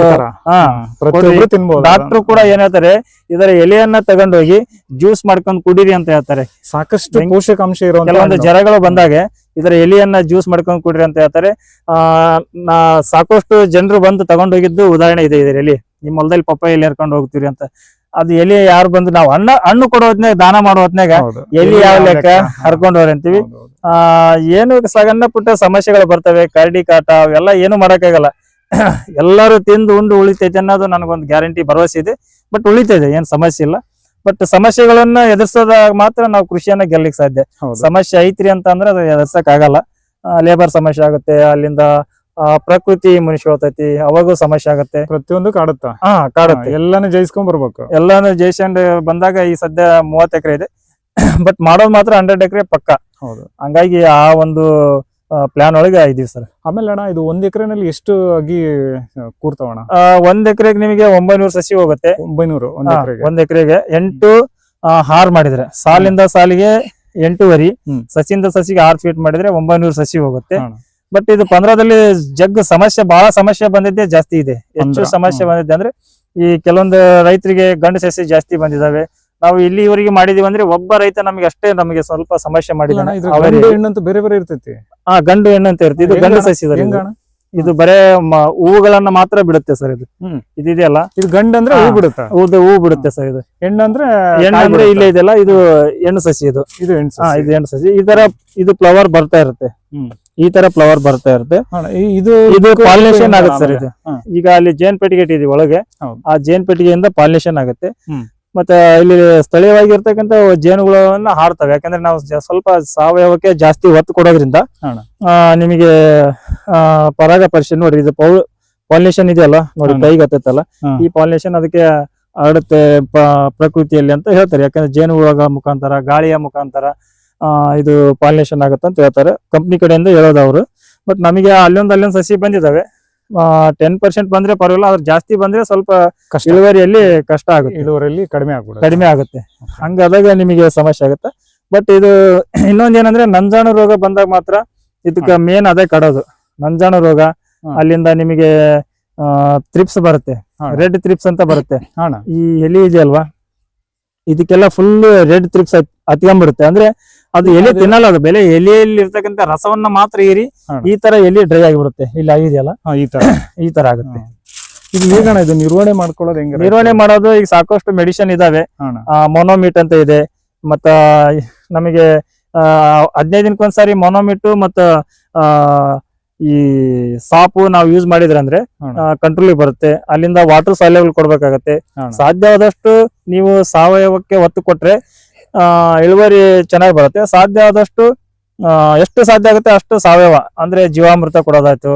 ಡಾಕ್ಟರ್ ಕೂಡ ಏನ್ ಹೇಳ್ತಾರೆ ಇದರ ಎಲೆಯನ್ನ ತಗೊಂಡೋಗಿ ಜ್ಯೂಸ್ ಮಾಡ್ಕೊಂಡು ಕುಡೀರಿ ಅಂತ ಹೇಳ್ತಾರೆ. ಸಾಕಷ್ಟು ಪೋಷಕಾಂಶ ಇರೋ ಕೆಲವೊಂದು ಜರಗಳು ಬಂದಾಗ ಇದರ ಎಲೆಯನ್ನ ಜ್ಯೂಸ್ ಮಾಡ್ಕೊಂಡು ಕುಡ್ರಿ ಅಂತ ಹೇಳ್ತಾರೆ. ಆ ಸಾಕಷ್ಟು ಜನರು ಬಂದು ತಗೊಂಡೋಗಿದ್ದು ಉದಾಹರಣೆ ಇದೆ ಇದರಲ್ಲಿ. ನಿಮ್ಮ ಹೊಲದಲ್ಲಿ ಪಪ್ಪಾಯ ಎಲ್ಲಿ ಹರ್ಕೊಂಡು ಹೋಗ್ತೀರಿ ಅಂತ. ಅದು ಎಲೆ ಯಾರು ಬಂದು ನಾವು ಹಣ್ಣ ಹಣ್ಣು ಕೊಡೋ ಹೊತ್ನ್ಯಾಗ ದಾನ ಮಾಡೋ ಹೊತ್ನ್ಯಾಗ ಎಲಿ ಯಾವ ಲೆಕ್ಕ. ಹರ್ಕೊಂಡು ಅಂತೀವಿ. ಆ ಏನು ಸಗಣ್ಣ ಪುಟ್ಟ ಸಮಸ್ಯೆಗಳು ಬರ್ತವೆ ಕರಡಿ ಕಾಟ ಅವೆಲ್ಲ ಏನು ಮಾಡಕ್ಕಾಗಲ್ಲ. [clears throat] ಎಲ್ಲರೂ ತಿಂದು ಉಂಡು ಉಳಿತೈತೆ ಅನ್ನೋದು ನನಗೊಂದು ಗ್ಯಾರಂಟಿ ಭರವಸೆ ಇದೆ. ಬಟ್ ಉಳಿತೈತೆ ಏನ್ ಸಮಸ್ಯೆ ಇಲ್ಲ. ಬಟ್ ಸಮಸ್ಯೆಗಳನ್ನ ಎದುರಿಸೋದಾಗ ಮಾತ್ರ ನಾವು ಕೃಷಿಯನ್ನ ಗೆಲ್ಲಿಕ್ ಸಾಧ್ಯ. ಸಮಸ್ಯೆ ಐತ್ರಿ ಅಂತ ಅಂದ್ರೆ ಅದು ಎದುರ್ಸಕ್ ಆಗಲ್ಲ ಲೇಬರ್ ಸಮಸ್ಯೆ ಆಗುತ್ತೆ ಅಲ್ಲಿಂದ ಆ, ಪ್ರಕೃತಿ ಹೋಗ್ತೈತಿ ಅವಾಗೂ ಸಮಸ್ಯೆ ಆಗುತ್ತೆ. ಪ್ರತಿಯೊಂದು ಕಾಡುತ್ತ? ಹಾ ಕಾಡುತ್ತೆ. ಎಲ್ಲಾನು ಜಯಿಸ್ಕೊಂಡ್ ಬರ್ಬೇಕು. ಎಲ್ಲಾನು ಜೈಸಂಡ್ ಬಂದಾಗ ಈ ಸದ್ಯ ಮೂವತ್ ಎಕರೆ ಇದೆ. [coughs] ಬಟ್ ಮಾಡೋದ್ ಮಾತ್ರ ಹಂಡ್ರೆಡ್ ಎಕರೆ ಪಕ್ಕ. ಹೌದು. ಹಂಗಾಗಿ ಆ ಒಂದು ಪ್ಲಾನ್ ಒಳಗೆ ಇದೀವಿ ಸರ್. ಆಮೇಲೆ ಅಣ್ಣ ಇದು ಒಂದ್ ಎಕರೆನಲ್ಲಿ ಎಷ್ಟು ಅಗಿ ಆ, ಕೂರ್ತಾವಣ ಒಂದ್ ಎಕರೆಗೆ ನಿಮಗೆ ಒಂಬೈನೂರು ಸಸಿ ಹೋಗುತ್ತೆ. ಒಂಬೈನೂರು ಒಂದ್ ಎಕರೆಗೆ. ಎಂಟು ಆ, ಹಾರ್ ಮಾಡಿದ್ರೆ. ಸಾಲಿಂದ ಸಾಲಿಗೆ ಎಂಟೂವರಿ. ಸಸಿಯಿಂದ ಸಸಿಗೆ ಆರ್ ಫೀಟ್ ಮಾಡಿದ್ರೆ ಒಂಬೈನೂರು ಸಸಿ ಹೋಗುತ್ತೆ. ಬಟ್ ಇದು ಪಂದ್ರದಲ್ಲಿ ಜಗ್ ಸಮಸ್ಯೆ ಬಹಳ ಸಮಸ್ಯೆ ಬಂದಿದ್ದೆ ಜಾಸ್ತಿ ಇದೆ. ಹೆಚ್ಚು ಸಮಸ್ಯೆ. ಬಂದಿದೆ ಅಂದ್ರೆ ಈ ಕೆಲವೊಂದು ರೈತರಿಗೆ ಗಂಡು ಸಸಿ ಜಾಸ್ತಿ ಬಂದಿದಾವೆ. ನಾವು ಇಲ್ಲಿವರೆಗೆ ಮಾಡಿದೀವಿ ಅಂದ್ರೆ ಒಬ್ಬ ರೈತ ನಮ್ಗೆ ಅಷ್ಟೇ ನಮಗೆ ಸ್ವಲ್ಪ ಸಮಸ್ಯೆ ಇಲ್ಲ ಇದ್ರ ಅಂತ ಬೇರೆ ಬೇರೆ ಇರ್ತೈತಿ. ಆ ಗಂಡು ಹೆಣ್ಣು ಅಂತ ಇದು ಗಂಡು ಸಸಿ ಇದೆ. ಬರೇ ಹೂಗಳನ್ನ ಮಾತ್ರ ಬಿಡುತ್ತೆ ಸರ್ ಇದು. ಇದೆಯಲ್ಲ? ಇದಿದೆಯಲ್ಲ ಇದು ಗಂಡ ಅಂದ್ರೆ ಹಾ. ಹೂ ಬಿಡುತ್ತೆ? ಹೌದು ಹೂ ಬಿಡುತ್ತೆ ಸರ್ ಇದು. ಹೆಣ್ಣು ಅಂದ್ರೆ ಹೆಣ್ಣು ಅಂದ್ರೆ. ಇಲ್ಲೇ ಇದೆಯಲ್ಲ ಇದು ಹೆಣ್ಣು ಸಸಿ ಇದು. ಇದು ಹೆಣ್ಣು ಹಾ ಸಸಿ. ಇದು ಹೆಣ್ಣು ಸಸಿ. ಈ ತರ ಇದು ಫ್ಲವರ್ ಬರ್ತಾ ಇರುತ್ತೆ. ಹ್ಮ್. ಈ ತರ ಫ್ಲವರ್ ಬರ್ತಾ ಇರುತ್ತೆ. ಇದು ಇದು ಪಾಲಿನೇಷನ್ ಆಗುತ್ತೆ ಸರ್ ಇದು. ಈಗ ಅಲ್ಲಿ ಜೇನ್ ಪೆಟ್ಟಿಗೆ ಇಟ್ಟಿದೀವಿ ಒಳಗೆ. ಆ ಜೇನ್ ಪೆಟ್ಟಿಗೆಯಿಂದ ಪಾಲಿನೇಷನ್ ಆಗುತ್ತೆ. ಮತ್ತೆ ಇಲ್ಲಿ ಸ್ಥಳೀಯವಾಗಿರ್ತಕ್ಕಂಥ ಜೇನುಗಳನ್ನ ಹಾರ್ತವೆ. ಯಾಕಂದ್ರೆ ನಾವು ಸ್ವಲ್ಪ ಸಾವಯವಕ್ಕೆ ಜಾಸ್ತಿ ಒತ್ತು ಕೊಡೋದ್ರಿಂದ ನಿಮಗೆ ಆ, ಪರಾಗ ಪರಿಶೀಲನೆ ನೋಡಿ ಇದು ಪೌ ಪಾಲಿನೇಷನ್ ಇದೆಯಲ್ಲ ನೋಡಿ. ಕೈಗೆ ಹತ್ತತ್ತಲ್ಲ ಈ ಪಾಲಿನೇಷನ್ ಅದಕ್ಕೆ ಹರಡುತ್ತೆ ಪ್ರಕೃತಿಯಲ್ಲಿ ಅಂತ ಹೇಳ್ತಾರೆ. ಯಾಕಂದ್ರೆ ಜೇನುಗಳ ಮುಖಾಂತರ ಗಾಳಿಯ ಮುಖಾಂತರ ಇದು ಪಾಲಿನೇಷನ್ ಆಗುತ್ತೆ ಅಂತ ಹೇಳ್ತಾರೆ. ಕಂಪ್ನಿ ಕಡೆಯಿಂದ ಹೇಳೋದು ಅವರು. ಬಟ್ ನಮಗೆ ಅಲ್ಲೊಂದು ಅಲ್ಲೊಂದು ಸಸಿ ಬಂದಿದಾವೆ. ಟೆನ್ ಪರ್ಸೆಂಟ್ ಬಂದ್ರೆ ಪರವಾಗಿಲ್ಲ ಆದ್ರೆ ಜಾಸ್ತಿ ಬಂದ್ರೆ ಸ್ವಲ್ಪ ಇಳುವರಿಯಲ್ಲಿ ಕಷ್ಟ ಆಗುತ್ತೆ. ಇಳುವರಿಯಲ್ಲಿ ಕಡಿಮೆ ಆಗುತ್ತೆ. ಕಡಿಮೆ ಆಗುತ್ತೆ. ಹಂಗಾದಾಗ ನಿಮಗೆ ಸಮಸ್ಯೆ ಆಗುತ್ತೆ. ಬಟ್ ಇದು [clears throat] ಇನ್ನೊಂದ್ ಏನಂದ್ರೆ ನಂಜಾಣು ರೋಗ ಬಂದಾಗ ಮಾತ್ರ ಇದಕ್ಕೆ ಮೇನ್ ಅದೇ ಕಡೋದು. ನಂಜಾಣು ರೋಗ ಅಲ್ಲಿಂದ ನಿಮಗೆ ತ್ರಿಪ್ಸ್ ಬರುತ್ತೆ. ರೆಡ್ ತ್ರಿಪ್ಸ್ ಅಂತ ಬರುತ್ತೆ. ಈ ಎಲೆ ಇದೆಯಲ್ವಾ? ಇದಕ್ಕೆಲ್ಲ ಫುಲ್ ರೆಡ್ ತ್ರಿಪ್ಸ್ ಹತ್ಕೊಂಡ್ಬಿಡುತ್ತೆ ಅಂದ್ರೆ ಅದು ಎಲೆ ತಿನ್ನಲ್ಲ ಅದು ಬೆಲೆ ಎಲೆಯಲ್ಲಿ ಇರ್ತಕ್ಕಂಥ ರಸವನ್ನ ಮಾತ್ರ ಏರಿ ಈ ತರ ಎಲೆ ಡ್ರೈ ಆಗಿಬಿಡುತ್ತೆ. ಇಲ್ಲ ಆಗಿದೆಯಲ್ಲ ಈ ತರ. ಈ ತರ ಆಗುತ್ತೆ. ಇದು ಹೇಗಣ ಇದು ನಿರ್ವಹಣೆ ಮಾಡ್ಕೊಳ್ಳೋದು ಹೆಂಗ ನಿರ್ವಹಣೆ ಮಾಡೋದು ಈಗ ಸಾಕಷ್ಟು ಮೆಡಿಸಿನ್ ಇದಾವೆ. ಮೊನೋಮೀಟ್ ಅಂತ ಇದೆ. ಮತ್ತ ನಮಗೆ ಆ, ಹದಿನೈದು ದಿನಕ್ಕೊಂದ್ಸಾರಿ ಮೊನೋಮಿಟ್ ಮತ್ತ ಈ ಸಾಪು ನಾವು ಯೂಸ್ ಮಾಡಿದ್ರೆ ಅಂದ್ರೆ ಹ್ಮ್. ಕಂಟ್ರೋಲ್ ಬರುತ್ತೆ. ಅಲ್ಲಿಂದ ವಾಟರ್ ಸೌಲಭ್ಯಗಳು ಕೊಡ್ಬೇಕಾಗತ್ತೆ. ಸಾಧ್ಯವಾದಷ್ಟು ನೀವು ಸಾವಯವಕ್ಕೆ ಒತ್ತು ಕೊಟ್ರೆ ಇಳುವರಿ ಚೆನ್ನಾಗಿ ಬರುತ್ತೆ. ಸಾಧ್ಯ ಆದಷ್ಟು ಆ, ಎಷ್ಟು ಸಾಧ್ಯ ಆಗುತ್ತೆ ಅಷ್ಟು ಸಾವಯವ. ಅಂದ್ರೆ ಜೀವಾಮೃತ ಕೊಡೋದಾಯ್ತು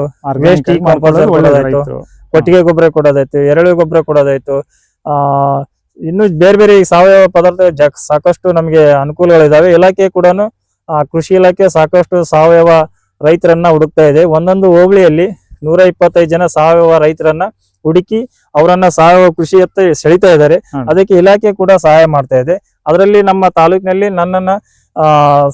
ಕೊಡೋದಾಯ್ತು. ಕೊಟ್ಟಿಗೆ ಗೊಬ್ಬರ ಕೊಡೋದಾಯ್ತು ಎರೆಳು ಗೊಬ್ಬರ ಕೊಡೋದಾಯ್ತು. ಆ ಇನ್ನು ಬೇರೆ ಬೇರೆ ಸಾವಯವ ಪದಾರ್ಥ ಸಾಕಷ್ಟು ನಮಗೆ ಅನುಕೂಲಗಳಿದಾವೆ. ಇಲಾಖೆ ಕೂಡ ಕೃಷಿ ಇಲಾಖೆ ಸಾಕಷ್ಟು ಸಾವಯವ ರೈತರನ್ನ ಹುಡುಕ್ತಾ ಇದೆ. ಒಂದೊಂದು ಹೋಬಳಿಯಲ್ಲಿ ನೂರ ಇಪ್ಪತ್ತೈದು ಜನ ಸಾವಯವ ರೈತರನ್ನ ಹುಡುಕಿ ಅವರನ್ನ ಸಾವಯವ ಕೃಷಿಯತ್ತ ಸೆಳಿತಾ ಇದ್ದಾರೆ. ಅದಕ್ಕೆ ಇಲಾಖೆ ಕೂಡ ಸಹಾಯ ಮಾಡ್ತಾ ಇದೆ. ಅದರಲ್ಲಿ ನಮ್ಮ ತಾಲೂಕಿನಲ್ಲಿ ನನ್ನನ್ನ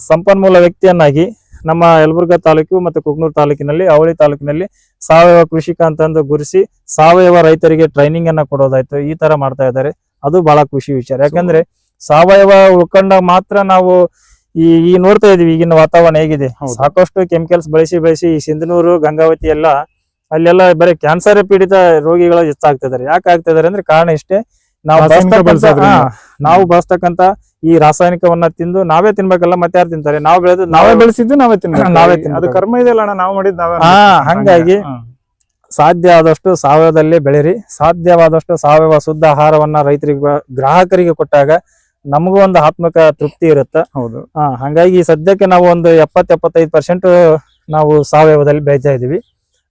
ಸಂಪನ್ಮೂಲ ವ್ಯಕ್ತಿಯನ್ನಾಗಿ ನಮ್ಮ ಯಲಬುರ್ಗಾ ತಾಲೂಕು ಮತ್ತು ಕುಗ್ನೂರು ತಾಲೂಕಿನಲ್ಲಿ ಅವಳಿ ತಾಲೂಕಿನಲ್ಲಿ ಸಾವಯವ ಕೃಷಿಕ ಅಂತಂದು ಗುರುಸಿ ಸಾವಯವ ರೈತರಿಗೆ ಟ್ರೈನಿಂಗ್ ಅನ್ನ ಕೊಡೋದಾಯ್ತು. ಈ ತರ ಮಾಡ್ತಾ ಇದ್ದಾರೆ. ಅದು ಬಹಳ ಖುಷಿ ವಿಚಾರ. ಯಾಕಂದ್ರೆ ಸಾವಯವ ಉಳ್ಕೊಂಡ ಮಾತ್ರ ನಾವು ಈ ಈ ನೋಡ್ತಾ ಇದೀವಿ. ಈಗಿನ ವಾತಾವರಣ ಹೇಗಿದೆ. ಸಾಕಷ್ಟು ಕೆಮಿಕಲ್ಸ್ ಬಳಸಿ ಬಳಸಿ ಈ ಸಿಂಧನೂರು ಗಂಗಾವತಿ ಎಲ್ಲ ಅಲ್ಲೆಲ್ಲ ಬರೀ ಕ್ಯಾನ್ಸರ್ ಪೀಡಿತ ರೋಗಿಗಳು ಹೆಚ್ಚಾಗ್ತಿದ್ದಾರೆ ಯಾಕೆ ಆಗ್ತಿದ್ದಾರೆ ಅಂದ್ರೆ ಕಾರಣ ಇಷ್ಟೇ ನಾವು ನಾವು ಬಳಸ್ತಕ್ಕಂತ ಈ ರಾಸಾಯನಿಕವನ್ನ ತಿಂದು ನಾವೇ ತಿನ್ಬೇಕಲ್ಲ ಮತ್ತೆ ಯಾರು ತಿಂತಾರೆ? ನಾವು ಬೆಳೆದು ನಾವೇ ಬೆಳೆಸಿದ್ದು ನಾವೇ ತಿನ್ಬೇಕು. ನಾವೇ ಅದು ತಿನ್ಬೇಕು. ಕರ್ಮ ಇದೆಯಲ್ಲ ಅಣ್ಣ ನಾವು ಮಾಡಿದ್ ನಾವೇ. ಹಂಗಾಗಿ. ಸಾಧ್ಯ ಆದಷ್ಟು ಸಾವಯವದಲ್ಲೇ ಬೆಳೆರಿ. ಸಾಧ್ಯವಾದಷ್ಟು ಸಾವಯವ ಶುದ್ಧ ಆಹಾರವನ್ನ ರೈತರಿಗೆ ಗ್ರಾಹಕರಿಗೆ ಕೊಟ್ಟಾಗ ನಮಗೂ ಒಂದು ಆತ್ಮಕ ತೃಪ್ತಿ ಇರುತ್ತೆ. ಹೌದು. ಹಾ ಹಂಗಾಗಿ ಸದ್ಯಕ್ಕೆ ನಾವು ಒಂದು ಎಪ್ಪತ್ ಎಪ್ಪತ್ತೈದು ಪರ್ಸೆಂಟ್ ನಾವು ಸಾವಯವದಲ್ಲಿ ಬೆಳಿತಾ ಇದೀವಿ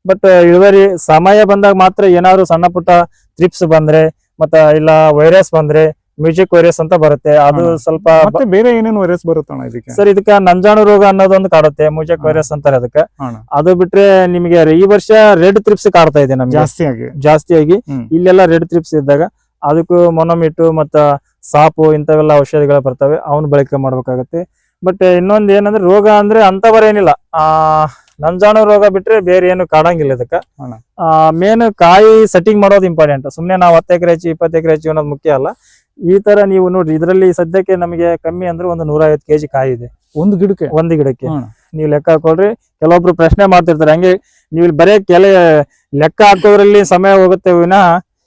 ಬಟ್ ಇಳುವರಿ ಸಮಯ ಬಂದಾಗ ಮಾತ್ರ ಏನಾದ್ರು ಸಣ್ಣ ಪುಟ್ಟ ತ್ರಿಪ್ಸ್ ಬಂದ್ರೆ ಮತ್ತ ಇಲ್ಲ ವೈರಸ್ ಬಂದ್ರೆ ಮ್ಯೂಸಿಕ್ ವೈರಸ್ ಅಂತ ಬರುತ್ತೆ. ಅದು ಸ್ವಲ್ಪ ಮತ್ತೆ ಬೇರೆ ಏನೇನು ವೈರಸ್ ಬರುತ್ತಣ್ಣ ಇದಕ್ಕೆ? ಸರ್ ಇದಕ್ಕ ನಂಜಾಣು ರೋಗ ಅನ್ನೋದೊಂದು ಕಾಡುತ್ತೆ ಮ್ಯೂಸಿಕ್ ವೈರಸ್ ಅಂತಾರೆ ಅದಕ್ಕೆ. ಅದು ಬಿಟ್ರೆ ನಿಮಗೆ ಈ ವರ್ಷ ರೆಡ್ ತ್ರಿಪ್ಸ್ ಕಾಡ್ತಾ ಇದೆ ನಮ್ಗೆ. ಜಾಸ್ತಿಯಾಗಿ ಆಗಿ. ಜಾಸ್ತಿಯಾಗಿ ಇಲ್ಲೆಲ್ಲ ರೆಡ್ ತ್ರಿಪ್ಸ್ ಇದ್ದಾಗ ಅದಕ್ಕೂ ಮೊನೊಮಿಟು ಮತ್ತ ಸಾಪು ಇಂಥವೆಲ್ಲ ಔಷಧಿಗಳು ಬರ್ತವೆ ಅವನ್ನ ಬಳಕೆ ಮಾಡ್ಬೇಕಾಗತ್ತೆ. ಬಟ್ ಇನ್ನೊಂದ್ ಏನಂದ್ರೆ ರೋಗ ಅಂದ್ರೆ ಅಂತವರೇನಿಲ್ಲ. ಆ ನಂಜಾಣು ರೋಗ ಬಿಟ್ರೆ ಬೇರೆ ಏನು ಕಾಡಂಗಿಲ್ಲ ಇದಕ್ಕ. ಆ ಮೇನ್ ಕಾಯಿ ಸೆಟ್ಟಿಂಗ್ ಮಾಡೋದು ಇಂಪಾರ್ಟೆಂಟ್ ಸುಮ್ನೆ ನಾವು ಹತ್ತು ಎಕರೆ ಹೆಚ್ಚು ಇಪ್ಪತ್ತು ಎಕರೆ ಹೆಚ್ಚು ಅನ್ನೋದು ಮುಖ್ಯ ಅಲ್ಲ. ಈ ತರ ನೀವು ನೋಡ್ರಿ ಇದರಲ್ಲಿ ಸದ್ಯಕ್ಕೆ ನಮಗೆ ಕಮ್ಮಿ ಅಂದ್ರೆ ಒಂದು ನೂರ ಐವತ್ತು ಕೆಜಿ ಕಾಯಿ ಇದೆ. ಒಂದು ಗಿಡಕ್ಕೆ? ಒಂದು ಗಿಡಕ್ಕೆ. ನೀವು ಲೆಕ್ಕ ಹಾಕೊಳ್ರಿ. ಕೆಲವೊಬ್ರು ಪ್ರಶ್ನೆ ಮಾಡ್ತಿರ್ತಾರೆ. ಹಂಗೆ ನೀವು ಇಲ್ಲಿ ಬರೇ ಕೆಲ ಲೆಕ್ಕ ಹಾಕೋದ್ರಲ್ಲಿ ಸಮಯ ಹೋಗುತ್ತೆ ವಿನಃ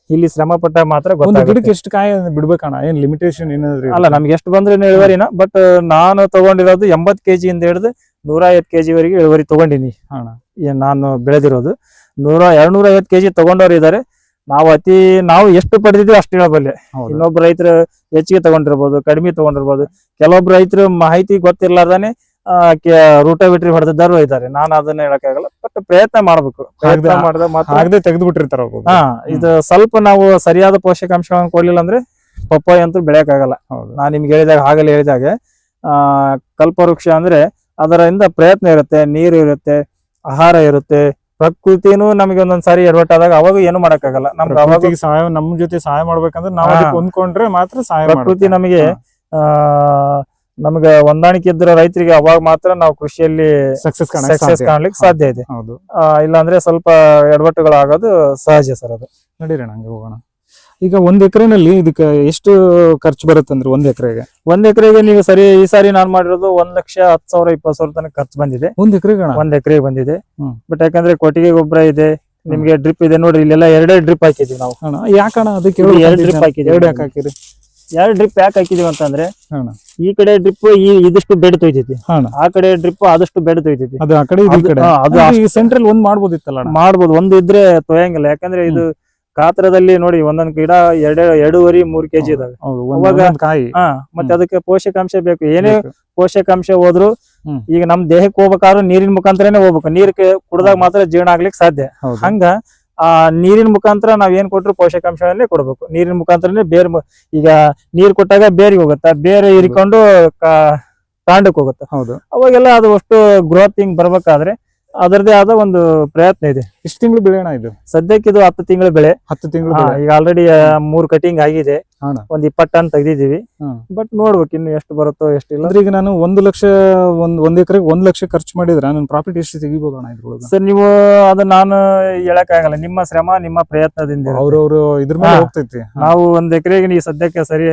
ಇಲ್ಲಿ ಶ್ರಮ ಪಟ್ಟ ಮಾತ್ರ ಒಂದು ಗಿಡಕ್ಕೆ ಎಷ್ಟು ಕಾಯಿ ಬಿಡ್ಬೇಕಣ್ಣ? ಏನ್ ಲಿಮಿಟೇಷನ್ ಏನಾದ್ರಿ ಅಲ್ಲ ನಮ್ಗೆ ಎಷ್ಟು ಬಂದ್ರೆ ಇಳುವರಿನ ಬಟ್ ನಾನು ತಗೊಂಡಿರೋದು ಎಂಬತ್ ಕೆಜಿ ಇಂದ ಹಿಡಿದು ನೂರ ಐವತ್ ಕೆಜಿ ವರೆಗೆ ಇಳುವರಿ ತಗೊಂಡಿನಿ ಅಣ್ಣ. ಏನ್ ನಾನು ಬೆಳೆದಿರೋದು. ನೂರ ಎರಡ್ನೂರ ಐವತ್ ಕೆಜಿ ತಗೊಂಡವ್ರು ಇದಾರೆ. ನಾವು ಅತಿ ನಾವು ಎಷ್ಟು ಪಡೆದಿದ್ವಿ ಅಷ್ಟು ಹೇಳಬಲ್ಲೆ ಇನ್ನೊಬ್ಬ ಇನ್ನೊಬ್ರು ರೈತರು ಹೆಚ್ಚಿಗೆ ತಗೊಂಡಿರ್ಬೋದು ಕಡಿಮೆ ತಗೊಂಡಿರ್ಬೋದು. ಕೆಲವೊಬ್ರು ರೈತರು ಮಾಹಿತಿ ಗೊತ್ತಿರ್ಲಾರ್ದಾನೆ ರೂಟೋವಿಟ್ರಿ ಹೊಡೆದಿದ್ದಾರು ಇದ್ದಾರೆ ನಾನು ಅದನ್ನ ಹೇಳಕ್ಕಾಗಲ್ಲ. ಪ್ರಯತ್ನ ಮಾಡ್ಬೇಕು. ಪ್ರಯತ್ನ ಮಾಡಿದ ಮಾಡಿದ್ರೆ ಮಾತ್ರ ಆಗದೆ ತೆಗೆದು ಬಿಟ್ಟಿರ್ತಾರ. ಹಾ ಇದು ಸ್ವಲ್ಪ ನಾವು ಸರಿಯಾದ ಪೋಷಕಾಂಶಗಳನ್ನು ಕೊಡ್ಲಿಲ್ಲ ಅಂದ್ರೆ ಪಪ್ಪಾಯಿ ಅಂತೂ ಬೆಳೆಯಕ್ಕಾಗಲ್ಲ. ಆಗಲ್ಲ ನಾನು ನಿಮ್ಗೆ ಹೇಳಿದಾಗ ಆಗಲೇ ಹೇಳಿದಾಗೆ ಆ ಕಲ್ಪವೃಕ್ಷ ಅಂದ್ರೆ ಅದರಿಂದ ಪ್ರಯತ್ನ ಇರುತ್ತೆ ನೀರು ಇರುತ್ತೆ ಆಹಾರ ಇರುತ್ತೆ ಪ್ರಕೃತಿನೂ ನಮಗೆ ಒಂದೊಂದ್ ಸಾರಿ ಆದಾಗ ಅವಾಗ ಏನು ಮಾಡಕ್ಕಾಗಲ್ಲ. ನಮ್ಗೆ ಅವಾಗ ಸಹಾಯ ನಮ್ ಜೊತೆ ಸಹಾಯ ಮಾಡ್ಬೇಕಂದ್ರೆ ನಾವು ಹೊಂದ್ಕೊಂಡ್ರೆ ಮಾತ್ರ ಸಹಾಯ ಪ್ರಕೃತಿ ನಮಗೆ ಆ ನಮ್ಗೆ ಹೊಂದಾಣಿಕೆ ಇದ್ರ ರೈತರಿಗೆ ಅವಾಗ ಮಾತ್ರ ನಾವು ಕೃಷಿಯಲ್ಲಿ ಸಕ್ಸಸ್ ಸಕ್ಸಸ್ ಕಾಣ್ಲಿಕ್ಕೆ ಸಾಧ್ಯ ಇದೆ. ಹೌದು. ಇಲ್ಲಾಂದ್ರೆ ಸ್ವಲ್ಪ ಎಡವಟ್ಟುಗಳಾಗೋದು ಸಹಜ ಸರ್ ಅದು. ನಡೀರಿ ಹಂಗೆ ಹೋಗೋಣ. ಈಗ ಒಂದ್ ಎಕರೆನಲ್ಲಿ ಇದಕ್ಕೆ ಎಷ್ಟು ಖರ್ಚು ಬರುತ್ತಂದ್ರೆ ಒಂದ್ ಎಕರೆಗೆ? ಒಂದ್ ಎಕರೆಗೆ ನೀವು ಸರಿ ಈ ಸಾರಿ ನಾನ್ ಮಾಡಿರೋದು ಒಂದ್ ಲಕ್ಷ ಹತ್ತು ಸಾವಿರ ಇಪ್ಪತ್ತು ಸಾವಿರ ತನಕ ಖರ್ಚು ಬಂದಿದೆ. ಒಂದ್ ಎಕರೆಗೆ ಒಂದ್ ಎಕರೆಗೆ ಬಂದಿದೆ. ಬಟ್ ಯಾಕಂದ್ರೆ ಕೊಟ್ಟಿಗೆ ಗೊಬ್ಬರ ಇದೆ ನಿಮ್ಗೆ ಡ್ರಿಪ್ ಇದೆ ನೋಡ್ರಿ ಇಲ್ಲೆಲ್ಲ ಎರಡೇ ಡ್ರಿಪ್ ಹಾಕಿದೀವಿ ನಾವು. ಯಾಕಣ್ಣ ಅದಕ್ಕೆ ಎರಡು ಡ್ರಿಪ್ ಹಾಕಿದ್ವಿ ಎರಡು ಯಾಕೆ ಹಾಕಿರಿ? ಎರಡು ಡ್ರಿಪ್ ಯಾಕೆ ಹಾಕಿದೀವಿ ಅಂತಂದ್ರೆ ಈ ಕಡೆ ಡ್ರಿಪ್ ಈ ಇದಿಷ್ಟು ಬೆಡ್ ತೊಯ್ತೈತಿ. ಆ ಕಡೆ ಡ್ರಿಪ್ ಆದಷ್ಟು ಬೆಡ್ ತೊಯ್ತೈತಿ. ಅದು ಆ ಕಡೆ ಅದು- ಸೆಂಟ್ರಲ್ ಒಂದ್ ಮಾಡ್ಬೋದಿತ್ತಲ್ಲ ಇತ್ತಲ್ಲ ಮಾಡ್ಬೋದು. ಒಂದು ಇದ್ರೆ ತೊಯಂಗಿಲ್ಲ ಯಾಕಂದ್ರೆ ಇದು ಕಾತ್ರದಲ್ಲಿ ನೋಡಿ ಒಂದೊಂದ್ ಗಿಡ ಎರಡ ಎರಡೂವರೆ ಮೂರ್ ಕೆಜಿ ಇದಾವೆ. ಮತ್ತೆ. ಅದಕ್ಕೆ ಪೋಷಕಾಂಶ ಬೇಕು. ಏನೇ ಪೋಷಕಾಂಶ ಹೋದ್ರು ಈಗ ನಮ್ ದೇಹಕ್ಕೆ ಹೋಗ್ಬೇಕಾದ್ರೂ ನೀರಿನ ಮುಖಾಂತರನೇ ಹೋಗ್ಬೇಕು. ನೀರ್ ಕುಡ್ದಾಗ ಮಾತ್ರ ಜೀರ್ಣ ಆಗ್ಲಿಕ್ಕೆ ಸಾಧ್ಯ. ಹಂಗ ಆ ನೀರಿನ ಮುಖಾಂತರ ನಾವ್ ಏನ್ ಕೊಟ್ರು ಪೋಷಕಾಂಶಗಳನ್ನೇ ಕೊಡ್ಬೇಕು. ನೀರಿನ ಮುಖಾಂತರನೇ ಬೇರ್ ಈಗ ನೀರ್ ಕೊಟ್ಟಾಗ ಬೇರಿಗೆ ಹೋಗುತ್ತೆ. ಬೇರೆ ಇರಿಕೊಂಡು ಕಾಂಡಕ್ಕೆ ಹೋಗುತ್ತೆ. ಹೌದು. ಅವಾಗೆಲ್ಲ ಅದು ಅಷ್ಟು ಗ್ರೋತಿಂಗ್ ಬರ್ಬೇಕಾದ್ರೆ ಅದರದೇ ಆದ ಒಂದು ಪ್ರಯತ್ನ ಇದೆ. ಇಷ್ಟು ತಿಂಗಳು ಬೆಳೆಯೋಣ ಇದು? ಸದ್ಯಕ್ಕೆ ಇದು ಹತ್ತು ತಿಂಗಳ ಬೆಳೆ. ಹತ್ತು ತಿಂಗಳು ಈಗ ಆಲ್ರೆಡಿ ಮೂರ್ ಕಟಿಂಗ್ ಆಗಿದೆ. ಒಂದ್ ಇಪ್ಪತ್ತು ಟನ್ ತೆಗ್ದಿದೀವಿ ಬಟ್ ನೋಡ್ಬೇಕು ಇನ್ನು ಎಷ್ಟು ಬರುತ್ತೋ ಎಷ್ಟು ಇಲ್ಲ. ಈಗ ನಾನು ಒಂದು ಲಕ್ಷ ಒಂದ್ ಒಂದ್ ಎಕರೆಗೆ ಒಂದ್ ಲಕ್ಷ ಖರ್ಚು ಮಾಡಿದ್ರೆ ನನ್ನ ಪ್ರಾಫಿಟ್ ಎಷ್ಟು ಅಣ್ಣ ಇದ್ರೊಳಗೆ? ಸರ್ ನೀವು ಅದು ನಾನು ಹೇಳಕ್ಕಾಗಲ್ಲ. ನಿಮ್ಮ ಶ್ರಮ ನಿಮ್ಮ ಪ್ರಯತ್ನದಿಂದ. ಅವ್ರವ್ರು ಇದ್ರ ಮೇಲೆ. ಹೋಗ್ತೈತಿ. ನಾವು ಒಂದ್ ಎಕರೆಗೆ ನೀವು ಸದ್ಯಕ್ಕೆ ಸರಿ?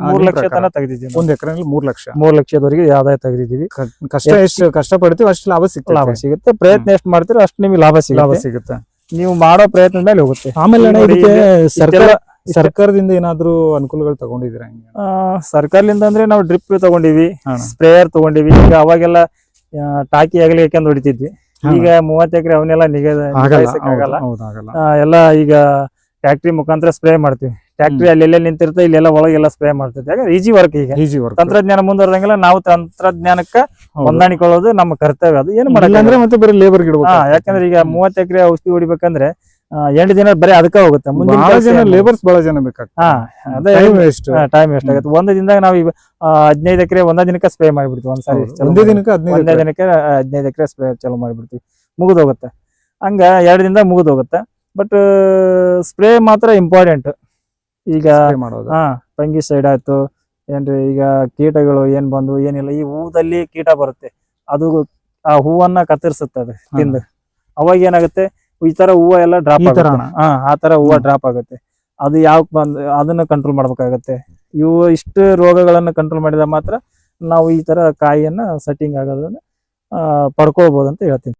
ಮೂರ್ ಲಕ್ಷ ತನ ತೆಗ್ದಿದ್ದೀವಿ. ಒಂದ್ ಎಕರೆ ಮೂರ್ ಲಕ್ಷ. ಮೂರ್ ಲಕ್ಷದವರೆಗೆ ಆದಾಯ ತೆಗ್ದಿದ್ದೀವಿ. ಕ- ಕಷ್ಟ ಎಷ್ಟು ಕಷ್ಟ ಪಡ್ತೀವಿ ಅಷ್ಟು ಲಾಭ ಸಿಗ್ತದೆ ಲಾಭ ಸಿಗುತ್ತೆ. ಪ್ರಯತ್ನ ಎಷ್ಟು ಮಾಡ್ತೀರೋ ಅಷ್ಟು ನಿಮಗೆ ಲಾಭ ಲಾಭ ಸಿಗುತ್ತೆ. ಸಿಗುತ್ತೆ. ನೀವು ಮಾಡೋ ಪ್ರಯತ್ನದ ಮೇಲೆ ಹೋಗುತ್ತೆ. ಆಮೇಲೆ ಸರ್ಕಾರ ಸರ್ಕಾರದಿಂದ ಏನಾದ್ರು ಅನುಕೂಲಗಳು ತಗೊಂಡಿದ್ರ ಆ, ಸರ್ಕಾರದಿಂದ ಅಂದ್ರೆ ನಾವು ಡ್ರಿಪ್ ತಗೊಂಡಿವಿ ಸ್ಪ್ರೇಯರ್ ತಗೊಂಡಿವಿ. ಈಗ ಅವಾಗೆಲ್ಲ ಟಾಕಿ ಆಗಲಿ ಯಾಕಂದ್ ಹೊಡಿತಿದ್ವಿ. ಈಗ ಮೂವತ್ತು ಎಕರೆ ಅವನ್ನೆಲ್ಲ ಎಲ್ಲ ಈಗ ಟ್ಯಾಕ್ಟ್ರಿ ಮುಖಾಂತರ ಸ್ಪ್ರೇ ಮಾಡ್ತೀವಿ. ಟ್ಯಾಕ್ಟ್ರಿ ಅಲ್ಲೆಲ್ಲ ನಿಂತಿರುತ್ತೆ ಇಲ್ಲೆಲ್ಲ ಒಳಗೆಲ್ಲ ಸ್ಪ್ರೇ ಮಾಡ್ತಿದ್ವಿ ಯಾಕಂದ್ರೆ ಈಜಿ ವರ್ಕ್ ಈಗ. ಈಜಿ ವರ್ಕ್ ತಂತ್ರಜ್ಞಾನ ಮುಂದುವರೆದಂಗೆಲ್ಲ ನಾವು ತಂತ್ರಜ್ಞಾನಕ್ಕ ಹೊಂದಾಣಿಕೊಳ್ಳೋದು ನಮ್ಮ ಕರ್ತವ್ಯ. ಅದು ಏನು ಮಾಡಲ್ಲ ಅಂದ್ರೆ ಮತ್ತೆ ಬರೀ ಲೇಬರ್ ಗಿಡಬೇಕು ಹಾ ಯಾಕಂದ್ರೆ ಈಗ ಮೂವತ್ತು ಎಕರೆ ಔಷಧಿ ಹೊಡಿಬೇಕಂದ್ರೆ ಎಂಟು ದಿನ ಬರೀ ಅದಕ್ಕೆ ಹೋಗುತ್ತೆ. ಮುಂದಿನ ಜನ? ಲೇಬರ್ಸ್ ಬಹಳ ಜನ ಬೇಕಾಗ್ತದೆ. ಟೈಮ್ ವೇಸ್ಟ್ ಟೈಮ್ ಎಷ್ಟ್ ಆಗುತ್ತೆ. ಒಂದ್ ದಿನದಾಗ ನಾವು ಹದಿನೈದು ಎಕರೆ ಒಂದೇ ದಿನಕ್ಕೆ ಸ್ಪ್ರೇ ಮಾಡಿಬಿಡ್ತೀವಿ. ಒಂದ್ಸಾರಿ ಒಂದೇ. ದಿನಕ್ಕೆ ಹದಿನೈದು ಒಂದೇ ದಿನಕ್ಕೆ ಹದಿನೈದು ಎಕರೆ ಸ್ಪ್ರೇ ಚಲೋ ಮಾಡಿಬಿಡ್ತೀವಿ. ಮುಗಿದ ಹೋಗುತ್ತೆ. ಹಂಗ ಎರಡು ದಿನದಾಗ ಮುಗಿದ ಹೋಗುತ್ತೆ. ಬಟ್ ಸ್ಪ್ರೇ ಮಾತ್ರ ಇಂಪಾರ್ಟೆಂಟ್ ಈಗ ಹಾ ಫಂಗಿ ಸೈಡ್ ಆಯ್ತು. ಏನ್ರಿ ಈಗ ಕೀಟಗಳು ಏನ್ ಬಂದು ಏನಿಲ್ಲ. ಈ ಹೂದಲ್ಲಿ ಕೀಟ ಬರುತ್ತೆ. ಅದು ಆ ಹೂವನ್ನ ಕತ್ತರಿಸುತ್ತದೆ ಅದು ತಿಂದು. ಅವಾಗ ಏನಾಗುತ್ತೆ? ಈ ತರ ಹೂವ ಎಲ್ಲ ಡ್ರಾಪ್ ಆತರ ಹಾ ಆ ತರ ಹೂವ ಡ್ರಾಪ್ ಆಗುತ್ತೆ. ಅದು ಯಾವ ಬಂದ್ ಅದನ್ನ ಕಂಟ್ರೋಲ್ ಮಾಡ್ಬೇಕಾಗತ್ತೆ. ಇವು ಇಷ್ಟು ರೋಗಗಳನ್ನ ಕಂಟ್ರೋಲ್ ಮಾಡಿದ ಮಾತ್ರ ನಾವು ಈ ತರ ಕಾಯಿಯನ್ನ ಸೆಟ್ಟಿಂಗ್ ಆಗೋದನ್ನ ಆ, ಪಡ್ಕೊಳ್ಬೋದು ಅಂತ ಹೇಳ್ತೀನಿ.